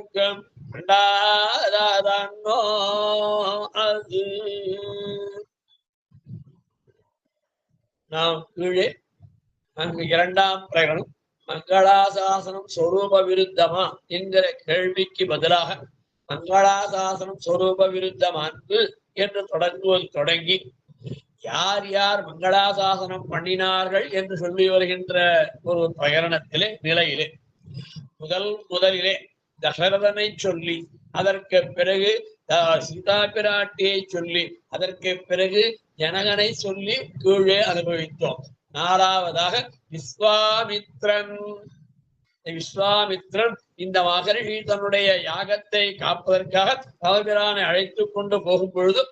வணக்கம் அது நாம் கீழே அங்கு இரண்டாம் பிரகடனம் மங்களாசாசனம் சொரூப விருத்தமா? என்கிற கேள்விக்கு பதிலாக மங்களாசாசனம் சொரூப விருத்தம் என்று தொடங்குவது தொடங்கி யார் யார் மங்களாசாசனம் பண்ணினார்கள் என்று சொல்லி வருகின்ற ஒரு பிரகரணத்திலே நிலையிலே முதல் முதலிலே தசரதனை சொல்லி அதற்கு பிறகு சீதா பிராட்டியை சொல்லி அதற்கு பிறகு ஜனகனை சொல்லி கீழே அனுபவித்தோம். நாலாவதாக விஸ்வாமித்ரன். விஸ்வாமித்ரன் இந்த மகரிஷி தன்னுடைய யாகத்தை காப்பதற்காக தவபிரானை அழைத்து கொண்டு போகும் பொழுது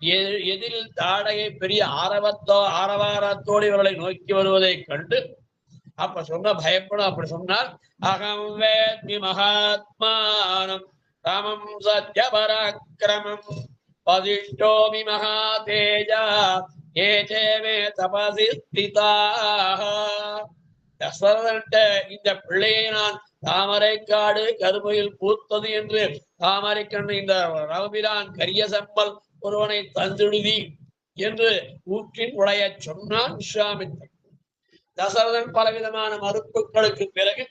எ- எதிரில் தாடகை பெரிய ஆரவத்தோ ஆரவாரத்தோடு இவர்களை நோக்கி வருவதைக் கண்டு அப்ப சொன்ன பயப்படும் அப்படி சொன்னால் அகம் வேத்மி மகாத்மானம் ராமம் சத்ய பராக்கிரமம் பதிஷ்டோமி மகாதேஜா ஏச்சே மே தபசி தசரதன்ட்ட இந்த பிள்ளையை நான் தாமரைக்காடு கருமையில் பூத்தது என்று தாமரை இந்த ரவிரான் கரிய சம்பல் ஒருவனை தந்துடுதி என்று ஊற்றின் உடைய சொன்னான் விஸ்வாமித்திரன் தசரதன் பலவிதமான மறுப்புகளுக்கு பிறகு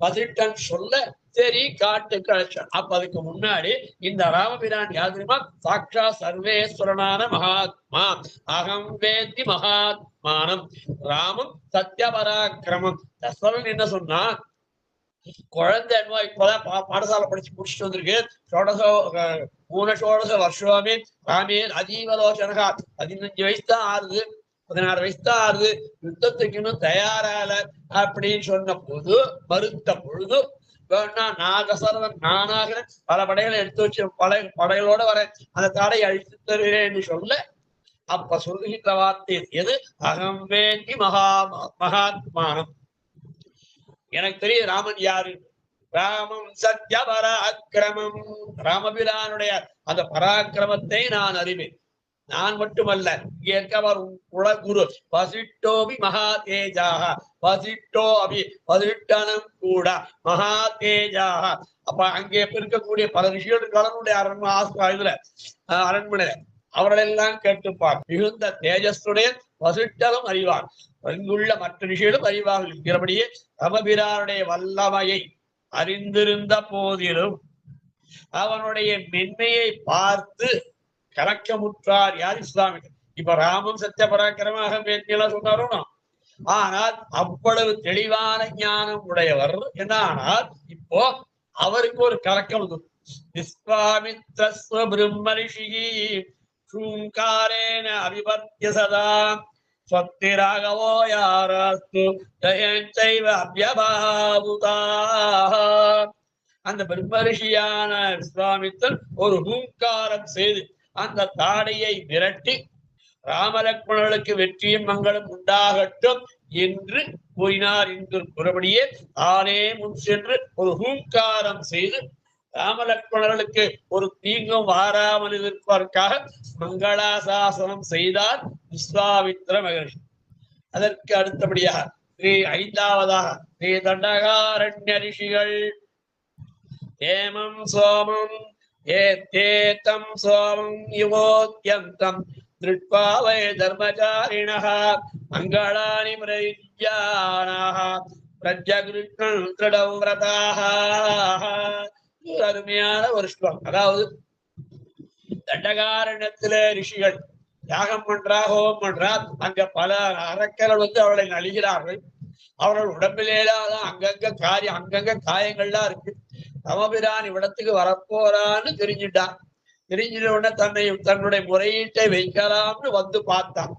பதிட்டன் சொல்ல சரி காட்டுக்கு அழைச்சான். அப்ப அதுக்கு முன்னாடி இந்த ராமபிரான் யாதிரிமா சாட்சா சர்வேஸ்வரனான மகாத்மா. அகம் வேந்தி மகாத்மானம். ராமம் சத்தியபராக்கிரமம் தசரன் என்ன சொன்னா குழந்தை என்னமோ இப்பதான் பா- பாடசாலை படிச்சு முடிச்சுட்டு வந்திருக்கு. சோடசோ அஹ், மூணு ஷோடச வருஷமே ராமே அதீவலோசனகா. பதினஞ்சு வயசு தான் ஆறுது. பதினாறு வயசு தான் ஆறுது யுத்தத்துக்கு இன்னும் தயாரால அப்படின்னு சொன்ன போது மறுத்த பொழுது வேணா நான் தசரதன் நானாக பல படைகளை எடுத்து வச்சு பல படைகளோட வரேன். அந்த தடை அழித்து தருகிறேன்னு சொல்ல அப்ப சொல்கின்ற வார்த்தை எது? அகம் வேண்டி மகா மகாத்மானம். எனக்கு தெரியும் ராமன் யாரு? ராமம் சத்ய பராக்கிரமம் ராமபிரானுடைய அந்த பராக்கிரமத்தை நான் அறிவேன். நான் மட்டுமல்ல இங்கே இருக்கவர் குலகுரு பசிட்டோபி மகா தேஜாக பசிட்டோ அபி பசிட்டனம் கூட மகா தேஜாக அப்ப அங்கே இருக்கக்கூடிய பல ரிஷிகளுடைய அரண்மனை ஆஸ்பா இதுல அஹ், அரண்மனையில. அவர்களெல்லாம் கேட்டுப்பார். மிகுந்த தேஜஸ்துடைய வசிட்டலும் அறிவார். இங்குள்ள மற்ற ரிஷிகளும் அறிவார்கள் இருக்கிறபடியே ரமபிரானுடைய வல்லமையை அறிந்திருந்த போதிலும் அவனுடைய மென்மையை பார்த்து கலக்கமுற்றார் யார் இஸ்லாமியர்கள்? இப்ப ராமன் சத்திய பராக்கிரமாக பேட்டியெல்லாம் சொன்னாரோனா ஆனால் அவ்வளவு தெளிவான ஞானம் உடையவர். என்ன ஆனால் இப்போ அவருக்கு ஒரு கலக்கம் விஸ்வாமித்ரஸ்வ பிரம்மரிஷிகி சூங்காரேன அபிபத்திய சதா ஸ்வஸ்தி ராகவோ யாராஸ்து ஜெயஞ்சைவ அபியபாவுதா அந்த பிரம்மரிஷியான விஸ்வாமித்தர் ஒரு ஹூங்காரம் செய்து அந்த தாடையை விரட்டி ராமலக்மணர்களுக்கு வெற்றியும் மங்களும் உண்டாகட்டும் என்று கூறினார். என்று கூறபடியே தானே முன் சென்று ஒரு ஹூங்காரம் செய்து ராமலக்மணர்களுக்கு ஒரு தீங்கும் வாராமல் இருப்பதற்காக மங்களாசாசனம் செய்தார் விஸ்வாமித்ர மகர்ஷி. அதற்கு அடுத்தபடியாக ஸ்ரீ ஐந்தாவதாக ஸ்ரீ தண்டகாரண்ய ரிஷிகள் ஏமம் சோமம் ஏத்தேத்தம் சோமம் யுவோத்யந்தம் திருட்பாவை வை தர்மச்சாரிணः மங்களானி பிரயுஜ்யானாः பிரஜகிருஷ்ணன் திருடம் விரதாக. அருமையான ஒரு ஸ்லோகம். அதாவது தண்டகாரணத்துல ரிஷிகள் யாகம் பண்றா ஹோமம் பண்றா அங்க பல அரக்கர்கள் வந்து அவளை நலிகிறார்கள் அவர்கள் உடம்பிலேதான் அங்கங்க காரியம் அங்கங்க காயங்கள்லாம் இருக்கு. தமபிரான் இவ்விடத்துக்கு வரப்போறான்னு தெரிஞ்சுட்டான். தெரிஞ்சிட உடனே தன்னை தன்னுடைய முறையீட்டை வைக்கலாம்னு வந்து பார்த்தான்.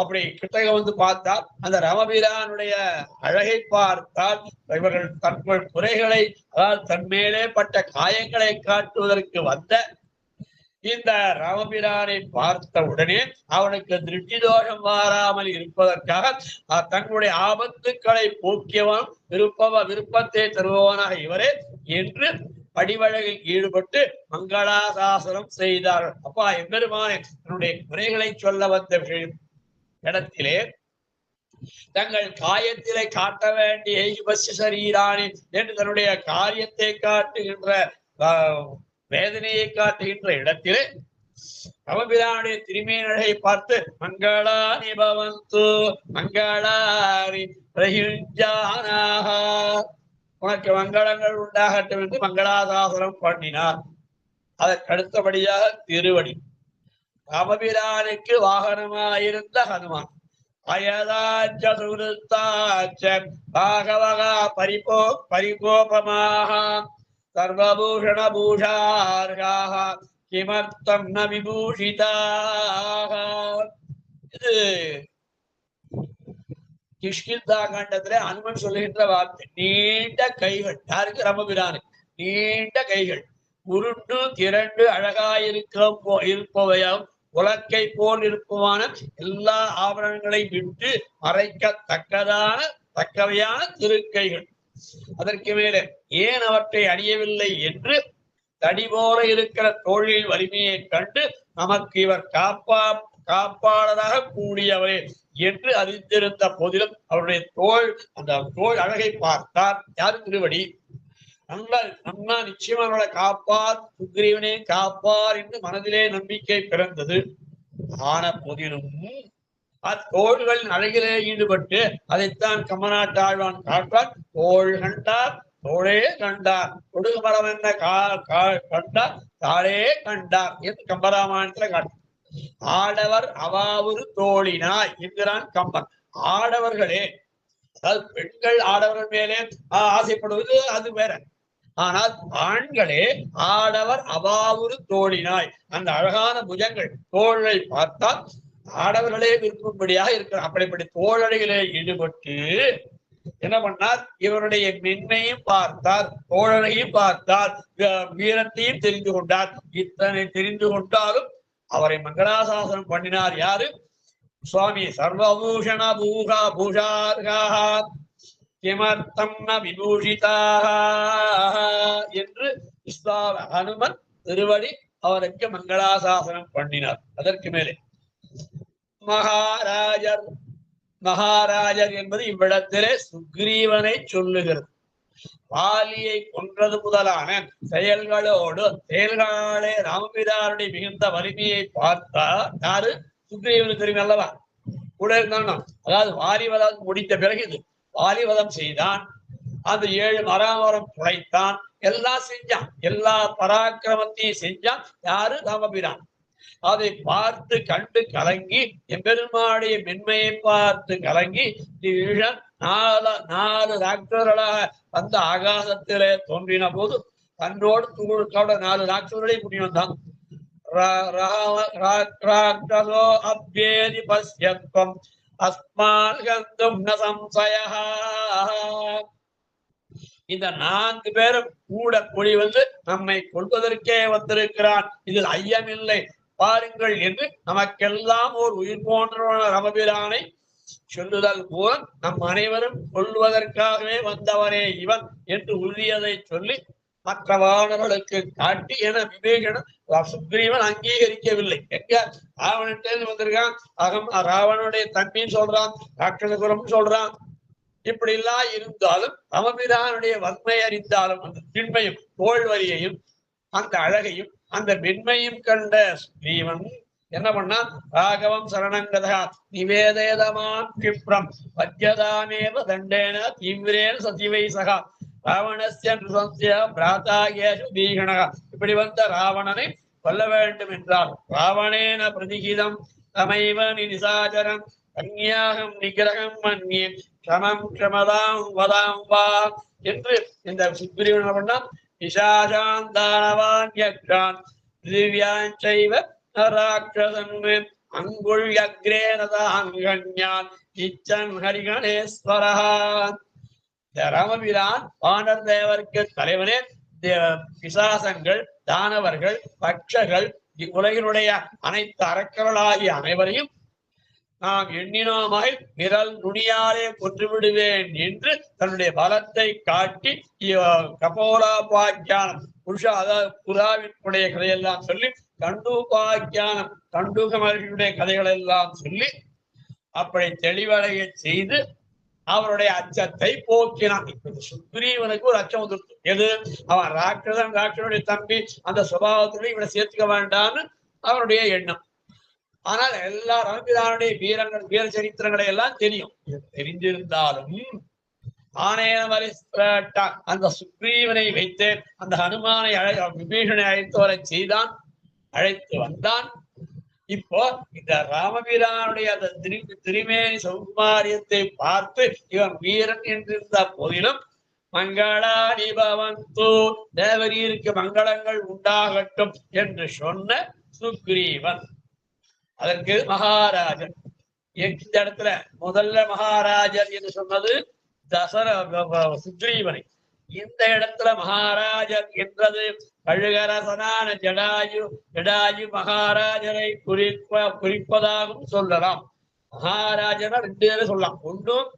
அப்படி கிட்டக வந்து பார்த்தால் அந்த ரமபிரானுடைய அழகை பார்த்தால் இவர்கள் தங்கள் குறைகளை அதாவது தன் மேலே பட்ட காயங்களை காட்டுவதற்கு வந்த இந்த ராமபிரானை பார்த்த உடனே அவனுக்கு திருஷ்டி தோஷம் மாறாமல் இருப்பதற்காக தங்களுடைய ஆபத்துக்களை போக்கியவன் விருப்ப விருப்பத்தை தருபவனாக இவரே என்று படிவழகில் ஈடுபட்டு மங்களாசாசனம் செய்தார்கள் அப்பா எம்பெருமானே தன்னுடைய குறைகளை சொல்ல வந்த விஷயம் இடத்திலே தங்கள் காயத்திலே காட்ட வேண்டிய ஐபஸ்ய சரீரானி என்று தன்னுடைய காரியத்தை காட்டுகின்ற வேதனையை காட்டுகின்ற இடத்திலே அவபிரானுடைய திருமேனழகை பார்த்து மங்களானி பவந்து மங்களாரி உனக்கு மங்களங்கள் உண்டாகட்டும் என்று மங்களாதாசனம் பண்ணினார் அதற்கு அடுத்தபடியாக திருவடி. ராமபிரானுக்கு வாகனமாயிருந்த ஹனுமான் அயதாச்ச பாகவகா பரிபோ பரிகோபமாக சர்வபூஷண பூஷார்காக கிமர்த்தம் ந விபூஷிதாக இது கிஷ்கிந்தா காண்டத்துல அனுமன் சொல்லுகின்ற வார்த்தை நீண்ட கைகள். யாருக்கு? ரமபிரானு நீண்ட கைகள். உருண்டு திரண்டு அழகாயிருக்கும் போ இருப்பவையாம் உலக்கை போல் இருப்பமான எல்லா ஆபரணங்களை விட்டு மறைக்கத்தக்கதான தக்கவையான திருக்கைகள். அதற்கு மேலே ஏன் அவற்றை அறியவில்லை என்று தடி போல இருக்கிற தோழில் வலிமையை கண்டு நமக்கு இவர் காப்பா காப்பாளராக கூடியவரே என்று அறிந்திருந்த போதிலும் அவருடைய தோல் அந்த தோல் அழகை பார்த்தார். யார் திருவடி? நல்ல நன்னா நிச்சயமா அவர்களை காப்பார் சுக்ரீவனே காப்பார் என்று மனதிலே நம்பிக்கை பிறந்தது. ஆன போதிலும் அத்தோள்களின் அழகிலே ஈடுபட்டு அதைத்தான் கம்மநாட்டாழ்வான் காட்டார் தோள் கண்டார் தோளே கண்டார். கொடுகு மரம் என்ன? கா கா- கண்டார் தாளே கண்டார் என்று கம்பராமாயணத்துல காட்டு ஆடவர் அவாவுரு தோழினாய் என்கிறான் கம்பன். ஆடவர்களே அதாவது பெண்கள் ஆடவர்கள் மேலே ஆசைப்படுவது அது வேற. ஆனால் ஆண்களே ஆடவர் அவாவுரு தோழினாய் அந்த அழகான புஜங்கள் தோழை பார்த்தால் ஆடவர்களே விரும்பும்படியாக இருக்கிறார் அப்படிப்பட்ட தோழடிகளே ஈடுபட்டு என்ன பண்ணார்? இவருடைய மென்மையும் பார்த்தார் தோழரையும் பார்த்தார் வீரத்தையும் தெரிந்து கொண்டார். இத்தனை தெரிந்து கொண்டாலும் அவரை மங்களாசாசனம் பண்ணினார் யாரு? சுவாமி சர்வபூஷண பூகா பூஷார்காக கிமர்த்தம் ந விபூஷிதாக என்று விஸ்வாம ஹனுமன் திருவடி அவருக்கு மங்களாசாசனம் பண்ணினார். அதற்கு மேலே மகாராஜர். மகாராஜர் என்பது இவ்விடத்திலே சுக்ரீவனை சொல்லுகிறது. வாலியை கொன்றது முதலான செயல்களோடு செயல்களாலே ராமபிதாருடைய மிகுந்த வலிமையை பார்த்தா யாரு? சுக்ரீவனுக்கு தெரியும் அல்லவா? கூட இருந்தாலும் அதாவது வாலிவதம் முடித்த பிறகு இது வாலிவதம் செய்தான். அந்த ஏழு மராமரம் துளைத்தான். எல்லாம் செஞ்சான். எல்லா பராக்கிரமத்தையும் செஞ்சான். யாரு? ராமபிரான் அதை பார்த்து கண்டு கலங்கி எம்பெருமாடைய மென்மையை பார்த்து கலங்கி ஈழன் நாலு நாலு ராட்சர்களாக வந்த ஆகாசத்திலே தோன்றின போது தன்னோடு தூளுக்கோட நாலு ராட்சர்களை புண்ணியம் வந்தான். ராட்சசோ அப்யேதி பஸ்யத்வம் அஸ்மால் கந்தும் ந இந்த நான்கு பேரும் கூட கூடி வந்து நம்மை கொள்வதற்கே வந்திருக்கிறான். இதில் ஐயமில்லை. பாருங்கள் என்று நமக்கெல்லாம் ஒரு உயிர் போன்றவன ரமபிரானை சொல்லுதல் மூலம் நம் அனைவரும் கொள்வதற்காகவே வந்தவரே இவன் என்று உறுதியதை சொல்லி மற்ற வானர்களுக்கு காட்டி என விவேகன் சுக்ரீவன் அங்கீகரிக்கவில்லை. எங்க? ராவணன் வந்திருக்கான். அகம் ராவணனுடைய தம்பின்னு சொல்றான் ராட்சசகுரம் சொல்றான். இப்படி எல்லாம் இருந்தாலும் ரமபிரானுடைய வன்மை அறிந்தாலும் அந்த திண்மையும் தோல்வரியையும் அந்த அழகையும் அந்த மென்மையும் கண்ட ஸ்ரீவன் என்ன பண்ணா? ராகவம் சரணங்கதா நிவேதேதமாம் கிப்ரம் பத்யதாமேவ தண்டேன தீவிரேன சதிவை சகா ராவணஸ்ய நிருசம்சிய பிராதாகேஷு தீகணகா இப்படி வந்த ராவணனை கொல்ல வேண்டும் என்றால் ராவணேன பிரதிகிதம் தமைவ நிசாச்சரம் கன்யாகம் நிகிரகம் மன்யே க்ஷமம் க்ஷமதாம் வதாம் வா என்று இந்த சுக்ரீவன் பண்ணா பண்ணான் நிஷாசாந்தானவான்யான் திவ்யாஞ்சைவ ராட்சசன் அங்குள்யக்ரேனதாங்கண்யான் இச்சன் ஹரிகணேஸ்வரா. இந்த ராமபிரான் வானர் தேவருக்கு தலைவனே. பிசாசங்கள் தானவர்கள் பக்ஷர்கள் இவ்வுலகினுடைய அனைத்து அறக்கர்களாகிய அனைவரையும் நாம் எண்ணினோமாய் நிரல் நுனியாலே கொன்று விடுவேன் என்று தன்னுடைய பலத்தை காட்டி கபோலாபாக்கியானம். புருஷா அதாவது புறாவினுடைய கதையெல்லாம் சொல்லி கண்டூபாக்கியானம் கண்டூக மகர்களுடைய கதைகளெல்லாம் சொல்லி அப்படி தெளிவடைய செய்து அவருடைய அச்சத்தை போக்கினான். இப்ப சுக்ரீவனுக்கு ஒரு அச்சம் வந்துருச்சு. எது? அவன் ராட்சதன் ராட்சனுடைய தம்பி அந்த சுபாவத்துடன் இவனை சேர்த்துக்க வேண்டாம்னு அவருடைய எண்ணம். ஆனால் எல்லா ரவிதானுடைய வீரங்கள் வீர சரித்திரங்களை எல்லாம் தெரியும். தெரிந்திருந்தாலும் ஆனேன அந்த சுக்ரீவனை வைத்து அந்த ஹனுமானை அழை விபீஷனை அழைத்து வர செய்தான் அழைத்து வந்தான். இப்போ இந்த ராமவீரானுடைய அந்த திரு திருமேனி சௌகுமாரியத்தை பார்த்து இவன் வீரன் என்றிருந்த போதிலும் மங்களாடி பவந்து தேவரீருக்கு மங்களங்கள் உண்டாகட்டும் என்று சொன்ன சுக்ரீவன். அதற்கு மகாராஜன். இந்த இடத்துல முதல்ல மகாராஜர் என்று சொன்னது தசர சுக்ரீவனை. இந்த இடத்துல மகாராஜர் என்றது கழுகரசனான ஜடாயு ஜடாயு மகாராஜரை குறிப்ப குறிப்பதாகவும் சொல்லலாம். மகாராஜனா ரெண்டு பேரும் சொல்லலாம். ஒன்றும்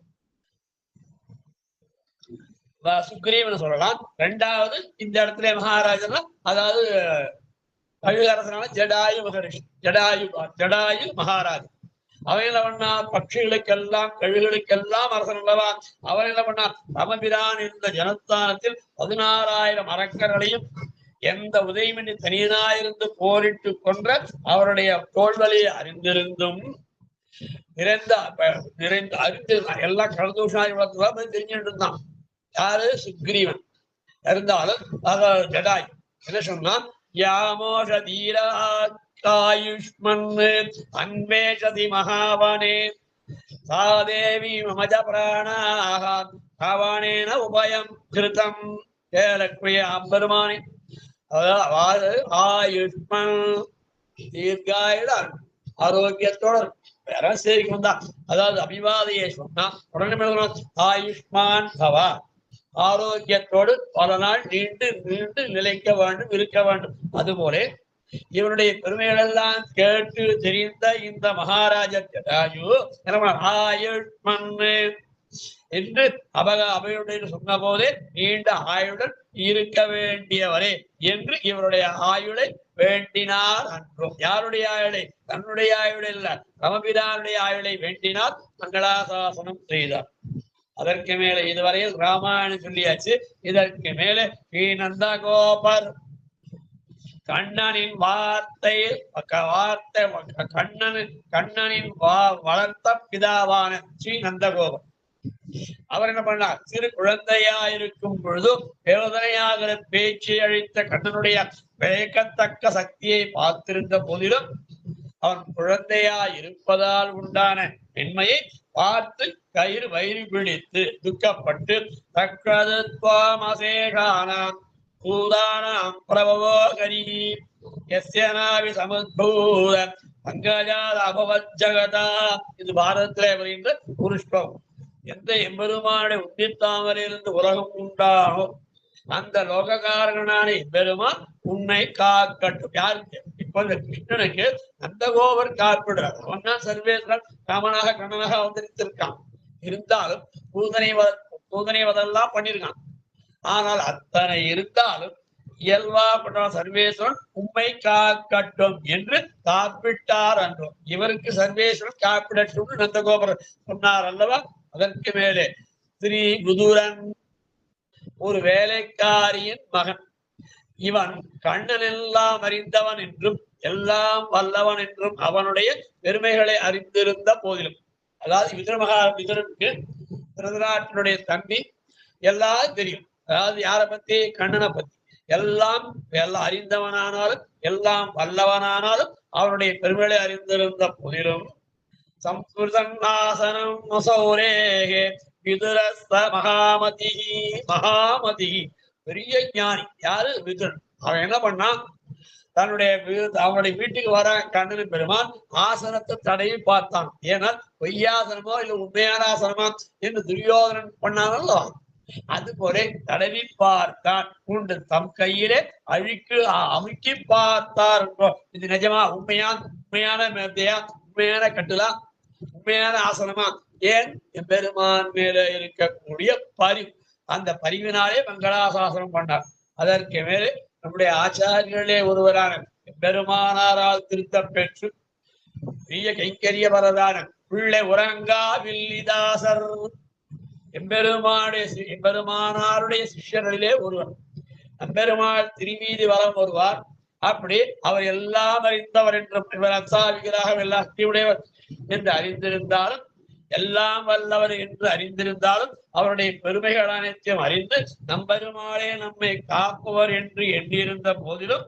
வ- சுக்ரீவனை சொல்லலாம். ரெண்டாவது இந்த இடத்துல மகாராஜனா அதாவது கழுகரசனான ஜடாயு மகரிஷி ஜடாயு ஜடாயு மகாராஜ். அவன் என்ன பண்ணா பட்சிகளுக்கெல்லாம் கழுகுகளுக்கெல்லாம் அரசன் அல்லவா? அவன் என்ன பண்ணா ரமபிரான் என்ற ஜனஸ்தானத்தில் பதினாறாயிரம் அரக்கர்களையும் எந்த உதயமின்றி தனியனாயிருந்து போரிட்டு கொன்ற அவருடைய தோல்வலியை அறிந்திருந்தும் நிறைந்த நிறைந்த அறிந்து எல்லாம் கடந்தூஷாதி வளர்த்துதான் தெரிஞ்சுட்டு இருந்தான். யாரு? சுக்ரீவன். இருந்தாலும் அதாவது ஜடாய். என்ன சொன்னா யாமோஷதீராயுஷ்மன் அன்வேஷதி மகாவனே சா தேவி மமஜ பிராணாக ராவணேன உபயம் கிருதம் ஏலக்ரிய அம்பெருமானே அதாவது ஆயுஷ்மன் தீர்காயுட ஆரோக்கியத்தோட வேற சரிக்கு வந்தா அதாவது அபிவாதையை சொன்னா உடனே ஆயுஷ்மான் பவா ஆரோக்கியத்தோடு பல நாள் நீண்டு நீண்டு நிலைக்க வேண்டும் இருக்க வேண்டும். அதுபோல இவனுடைய பெருமைகள் எல்லாம் கேட்டு தெரிந்த இந்த மகாராஜ ஜடாயு ஆயுஷ்மன் என்று அபக அபயுடன் சொன்ன போதே நீண்ட ஆயுடன் இருக்க வேண்டியவரே என்று இவருடைய ஆயுளை வேண்டினார் அன்றும் யாருடைய ஆயுளை? தன்னுடைய ஆயுளை இல்ல ரமபிரானுடைய ஆயுளை வேண்டினார் மங்களாசாசனம் செய்தார். அதற்கு மேல இதுவரையில் ராமாயணம் சொல்லியாச்சு. இதற்கு மேலே ஸ்ரீ நந்தகோபர் கண்ணனின் வார்த்தை வார்த்தை கண்ணன் கண்ணனின் வா- வளர்த்த பிதாவான ஸ்ரீ நந்தகோபர். அவர் என்ன பண்ணார்? சிறு குழந்தையா இருக்கும் பொழுது வேதனையாகிற பேச்சை அழித்த கண்ணனுடைய வியக்கத்தக்க சக்தியை பார்த்திருந்த போதிலும் அவன் குழந்தையா இருப்பதால் உண்டான பெண்மையை பார்த்து கயிறு வயிறு பிடித்து துக்கப்பட்டு தக்கதுவாமசேஷானாம் பூதானாம் பிரபவோகரி. எஸ்யனாவி சமுத்பூத. பங்கஜாத அபவத் ஜகதா. இது பாரதத்திலே வருகின்ற ஒரு ஸ்லோகம் எந்த எம்பெருமானுடைய உத்தித்தாமரையிலிருந்து உலகம் உண்டாகும் அந்த லோககாரகனான எம்பெருமான் உன்னை காக்கட்டும். யாருக்கு? இப்ப இந்த கிருஷ்ணனுக்கு அந்த கோவர் காப்பிடுறார் அவன் தான் சர்வேஸ்வரன் ராமனாக கண்ணனாக அவதரித்திருக்கான். இருந்தாலும் பூதனை பூதனை வதெல்லாம் பண்ணிருக்கான். ஆனால் அத்தனை இருந்தாலும் இயல்பா பண்ற சர்வேஸ்வரன் உண்மை காக்கட்டும் என்று காப்பிட்டார் அன்றோம். இவருக்கு சர்வேஸ்வரன் காப்பிடட்டும் நந்தகோபுரம் சொன்னார் அல்லவா? அதற்கு மேலே ஸ்ரீ குதுரன் ஒரு வேலைக்காரியின் மகன் இவன் கண்ணன் எல்லாம் அறிந்தவன் என்றும் எல்லாம் வல்லவன் என்றும் அவனுடைய பெருமைகளை அறிந்திருந்த போதிலும். அதாவது விதுரமகா விதுரனுக்கு திருதராட்டனுடைய தம்பி எல்லாம் தெரியும். அதாவது யாரை பத்தி? கண்ணனை பத்தி. எல்லாம் எல்லாம் அறிந்தவனானாலும் எல்லாம் வல்லவனானாலும் அவனுடைய பெருமைகளை அறிந்திருந்த போதிலும். சம்ஸ்கிருதநாசனம் மசௌரேகே விதுரஸ்த மகாமதி மகாமதி பெரிய ஞானி. யாரு? விதுரன். அவன் என்ன பண்ணான்? தன்னுடைய அவனுடைய வீட்டுக்கு வர கண்ணன் பெருமான் ஆசனத்தை தடவி பார்த்தான். ஏன்னா பொய்யாசனமோ இல்ல உண்மையான ஆசனமா என்று துரியோதனன் பண்ணானல்ல அது போல தடவி பார்த்தான். உண்டு தம் கையிலே அழுக்கு அமுக்கி பார்த்தார் இது நிஜமா உண்மையான் உண்மையான மேதையா உண்மையான கட்டுலா? உண்மையான ஆசனமா? ஏன்? எம்பெருமான் மேல இருக்கக்கூடிய பரிவு. அந்த பரிவினாலே மங்களாசாசனம் பண்ணார். அதற்கு மேலே நம்முடைய ஆச்சாரியர்களே ஒருவரான பெருமானாரால் திருத்தம் பெற்று பெரிய கைங்கரிய வரதான பிள்ளை உறங்கா வில்லிதாசர் எம்பெருமானுடைய சி- எம்பெருமானாருடைய சிஷ்யர்களிலே ஒருவர். எம்பெருமாள் திருமீதி வரம் வருவார். அப்படி அவர் எல்லாம் அறிந்தவர் என்றும் இவர் அசாவிகராக எல்லா உடையவர் என்று அறிந்திருந்தாலும் எல்லாம் வல்லவர் என்று அறிந்திருந்தாலும் அவருடைய பெருமைகள் அனைத்தையும் அறிந்து நம்பெருமாளே நம்மை காப்பவர் என்று எண்ணியிருந்த போதிலும்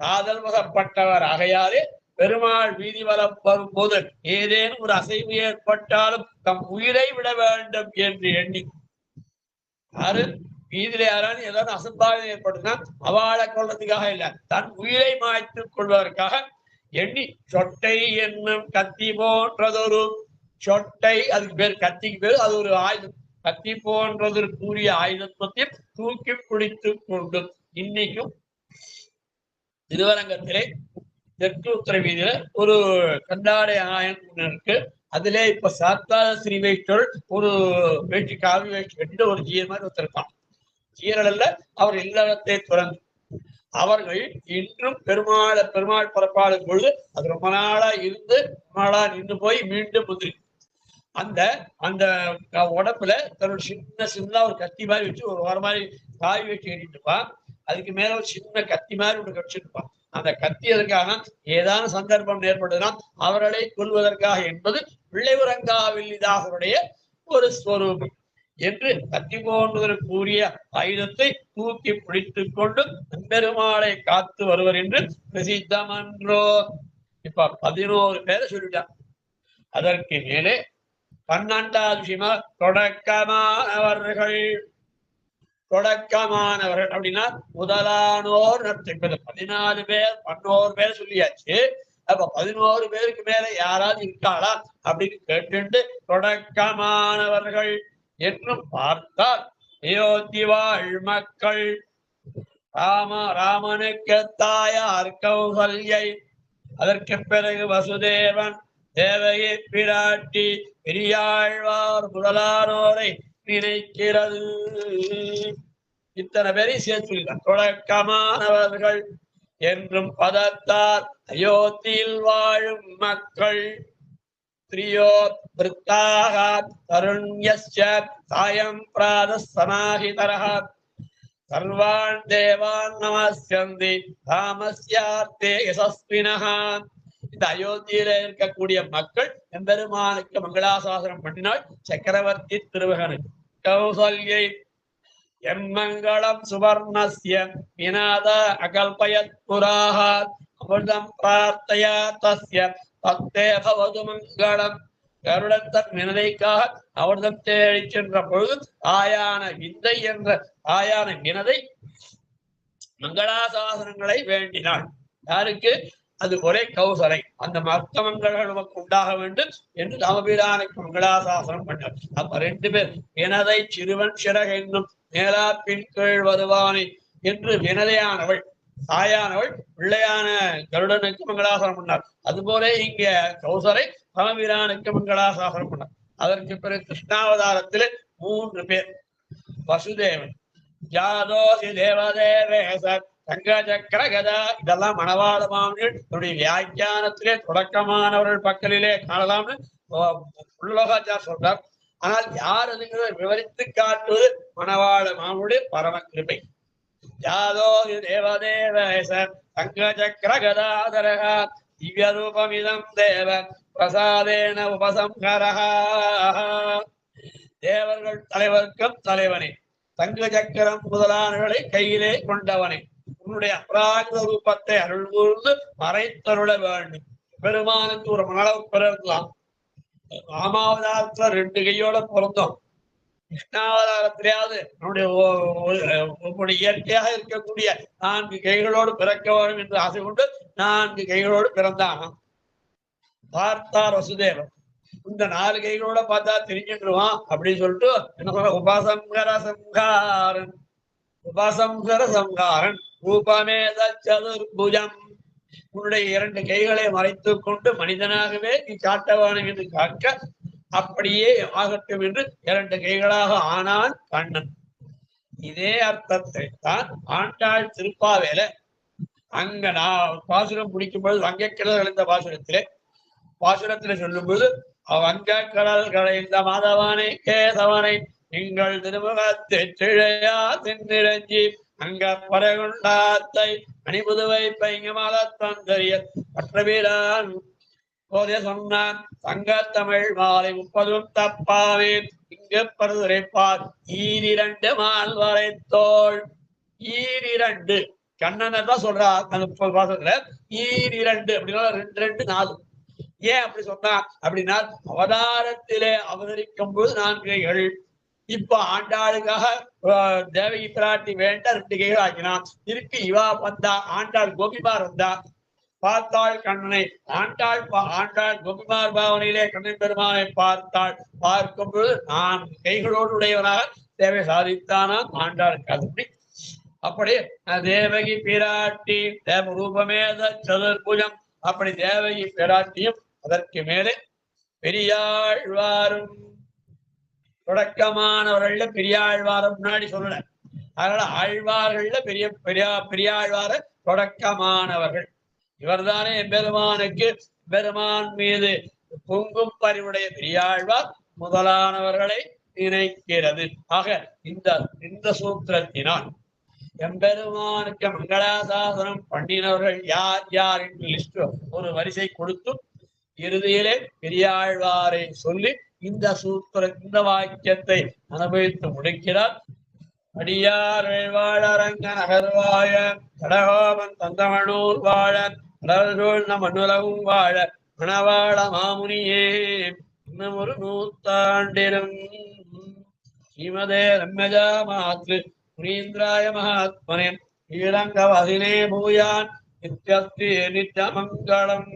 காதல் வசப்பட்டவர் ஆகையாலே பெருமாள் வீதி வலம் வரும்போது ஏதேனும் ஒரு அசைவு ஏற்பட்டாலும் தம் உயிரை விட வேண்டும் என்று எண்ணி யாரு? வீதியில யாராலும் ஏதாவது அசம்பாவிதம் ஏற்பட்டுனா அவளை கொள்றதுக்காக இல்ல தன் உயிரை மாய்த்துக் கொள்வதற்காக எண்ணி சொட்டை என்னும் கத்தி போன்றதொரு சொட்டை அதுக்கு பேர் கத்திக்கு பேர் அது ஒரு ஆயுதம். கத்தி போன்றதற்குரிய கூறிய ஆயுதத்தை தூக்கி பிடித்துக் கொண்டு இன்னைக்கும் திருவரங்கத்திலே தெற்கு உத்தர வீதியில ஒரு கண்டாடை ஆயன் இருக்கு. அதிலே இப்ப சாத்தா ஸ்ரீ ஒரு வேட்டி காவி வேட்டி கட்டிட்டு ஒரு ஜீர் மாதிரி ஒருத்தருக்கான் ஜீரல்ல அவர் இல்லறத்தை துறந்து அவர்கள் இன்றும் பெருமாள பெருமாள் பரப்பாடும் பொழுது அது ரொம்ப நாளா இருந்து ரொம்ப நாளா நின்று போய் மீண்டும் முந்திரி அந்த அந்த க- உடம்புல தன்னோட சின்ன சின்ன ஒரு கத்தி மாதிரி வச்சு ஒரு வர மாதிரி காய் வச்சு கட்டிட்டு இருப்பான். அதுக்கு மேல ஒரு சின்ன கத்தி மாதிரி ஒன்று கடிச்சிருப்பான் அந்த கத்தி எதற்காக? ஏதான சந்தர்ப்பம் ஏற்படுதுன்னா அவர்களை கொள்வதற்காக என்பது பிள்ளைவுரங்காவில்லிதாசருடைய ஒரு ஸ்வரூபம். என்று கத்தி போன்றதற்கு கூறிய ஆயுதத்தை தூக்கி பிடித்துக் கொண்டு பெருமாளை காத்து வருவர் என்று பிரசித்தமன்றோ இப்ப பதினோரு பேரை சொல்லிட்டான். அதற்கு மேலே பன்னெண்டாவது விஷயமா தொடக்கமானவர்கள். தொடக்கமானவர்கள் அப்படின்னா முதலானோர் நடத்திப்பது பதினாலு பேர் பன்னோரு பேர் சொல்லியாச்சு. அப்ப பதினோரு பேருக்கு மேல யாராவது இருக்காளா அப்படின்னு கேட்டுண்டு தொடக்கமானவர்கள் என்றும் பார்த்தால் அயோத்தி வாழ் மக்கள் ராம ராமனுக்கு தாயார் கௌசல்யை அதற்கு பிறகு வசுதேவன் தேவையை பிராட்டி பெரியாழ்வார் முதலானோரை நினைக்கிறது இத்தனை பேரையும் சேர்த்து தொடக்கமானவர்கள் என்றும் பதத்தார் அயோத்தியில் வாழும் மக்கள். ஸ்திரியோ விற்த்தாக தருண்யஸ்ய சாயம் பிராத சமாஹிதரः சர்வான் தேவான் நமஸ்யந்தி ராமஸ்யார்த்தே யசஸ்வினः இந்த அயோத்தியில இருக்கக்கூடிய மக்கள் எம்பெருமானுக்கு மங்களாசாசனம் பண்ணினால் சக்கரவர்த்தி திருவகனுக்கு. கௌசல்யை எம்மங்களம் சுவர்ணஸ்ய வினாத அகல்பயத் புராக அமிர்தம் பிரார்த்தயா தஸ்ய. பக்தே பவது மங்களம். கருடத்தன் வினதைக்காக அமிர்தம் தேடி சென்ற பொழுது ஆயான விந்தை என்ற ஆயான வினதை மங்களாசாசனங்களை வேண்டினாள் யாருக்கு? அது ஒரே கௌசரை அந்த மர்த்தமங்கள் நமக்கு உண்டாக வேண்டும் என்று ராமபீரானுக்கு மங்களாசாசனம் பண்ணார். அப்ப ரெண்டு பேர் வினதை சிறுவன் சிறக என்னும் மேலா பின் கீழ் வருவானை என்று வினதையானவள் தாயானவள் பிள்ளையான கருடனுக்கு மங்களாசனம் பண்ணார். அதுபோல இங்க கௌசரை ராமபிரானுக்கு மங்களாசாசனம் பண்ணார். அதற்கு பிறகு கிருஷ்ணாவதாரத்திலே மூன்று பேர். வசுதேவன் ஜாதோசி தேவதேவேசர் தங்க சக்கர கதா இதெல்லாம் மணவாள மாமனிகள் தன்னுடைய வியாக்கியானத்திலே தொடக்கமானவர்கள் பக்கலிலே காணலாம்னு உள்ளோகாச்சார் சொல்றார். ஆனால் யார் அதுங்கிறத விவரித்து காட்டுவது? மணவாள மாமனுடைய பரம கிருபை. யாதோ தேவதேவேச தங்க சக்கர கதாதரக திவ்ய ரூபமிதம் தேவ பிரசாதேன உபசம்ஹரஹா. தேவர்கள் தலைவர்க்கும் தலைவனே தங்க சக்கரம் முதலானவர்களை கையிலே கொண்டவனே. உன்னுடைய அபராத ரூபத்தை அருள் கூர்ந்து மறைத்தருள வேண்டும். பெருமானுக்கு ஒரு மணளவு பிறக்கலாம் ராமாவதாரத்துல ரெண்டு கையோட பிறந்தோம். கிருஷ்ணாவதாரத்திலேயாவது நம்முடைய உங்களுடைய இயற்கையாக இருக்கக்கூடிய நான்கு கைகளோடு பிறக்க வேண்டும் என்று ஆசை கொண்டு நான்கு கைகளோடு பிறந்தானாம் பார்த்தார் வசுதேவன். இந்த நாலு கைகளோட பார்த்தா தெரிஞ்சிடுவான் அப்படின்னு சொல்லிட்டு என்ன சொல்ற உபாசங்கர சங்காரன் உபாசங்கர சங்காரன் ரூபமேத சதுர்புஜம் உன்னுடைய இரண்டு கைகளை மறைத்துக் கொண்டு மனிதனாகவே நீ காட்ட என்று காக்க அப்படியே ஆகட்டும் என்று இரண்டு கைகளாக ஆனான் கண்ணன். இதே அர்த்தத்தை தான் ஆண்டாள் திருப்பாவேல அங்க நான் பாசுரம் பிடிக்கும்போது வங்கக்கிழல் எழுந்த பாசுரத்திலே. பாசுரத்திலே சொல்லும்போது வங்க கடல் களைந்த மாதவனை நீங்கள் திருமுகத்தை திழையா தின்னிரஞ்சி அங்க பரகுண்டாத்தை அணிபுதுவை பைங்கமால தந்தரிய பற்றவீரான் போதே சொன்னான் தங்க தமிழ் மாலை முப்பதும் தப்பாவே இங்கு பருதுரைப்பார். ஈரிரண்டு மால்வரை தோள் ஈரிரண்டு கண்ணனை தான் சொல்றா? அந்த முப்பது பாசத்துல ஈரிரண்டு அப்படின்னா ரெண்டு ரெண்டு நாலு. ஏன் அப்படி சொன்னா அப்படின்னா அவதாரத்திலே அவதரிக்கும் போது நான்கைகள் இப்ப ஆண்டாளுக்காக தேவகி பிராட்டி வேண்ட ரெண்டு கைகள் ஆக்கினான் திருப்பி இவா வந்தா ஆண்டாள் கோபிமார் வந்தா பார்த்தாள் கண்ணனை ஆண்டாள் ஆண்டாள் கோபிமார் பாவனையிலே கண்ணன் பெருமானை பார்த்தாள். பார்க்கும் பொழுது நான் கைகளோடு உடையவனாக தேவை சாதித்தானாம் ஆண்டாள் கதம்பி அப்படி தேவகி பிராட்டி தேவ ரூபமேத சதுர்புஜம் அப்படி தேவகி பிராட்டியும் அதற்கு மேலே பெரியாழ்வாரும் தொடக்கமானவர்கள்ல பெரியாழ்வார முன்னாடி சொல்லல. அதனால ஆழ்வார்கள்ல பெரிய பெரியா பெரியாழ்வார தொடக்கமானவர்கள். இவர்தானே எம்பெருமானுக்கு பெருமான் மீது பொங்கும் பரிவுடைய பெரியாழ்வார் முதலானவர்களை நினைக்கிறது ஆக இந்த இந்த சூத்திரத்தினால் எம்பெருமானுக்கு மங்களாசாசனம் பண்ணினவர்கள் யார் யார் என்று லிஸ்ட் ஒரு வரிசை கொடுத்து இறுதியிலே பெரியாழ்வாரை சொல்லி இந்த சூத்திர இந்த வாக்கியத்தை அனுபவித்து முடிக்கிறார். அடியார் வாழரங்க நகர்வாழ கடகோபன் தந்தமனூர் வாழ கடல்சூழ் நம் மண்ணுலகும் வாழ மணவாழ மாமுனியே இன்னும் ஒரு நூத்தாண்டிலும் ஸ்ரீமதே ரம்யஜா மாத்ரு முனீந்திராய மகாத்மனே ஸ்ரீரங்க வசினே பூயான் நித்யஸ்ரீ நித்யமங்கலம்.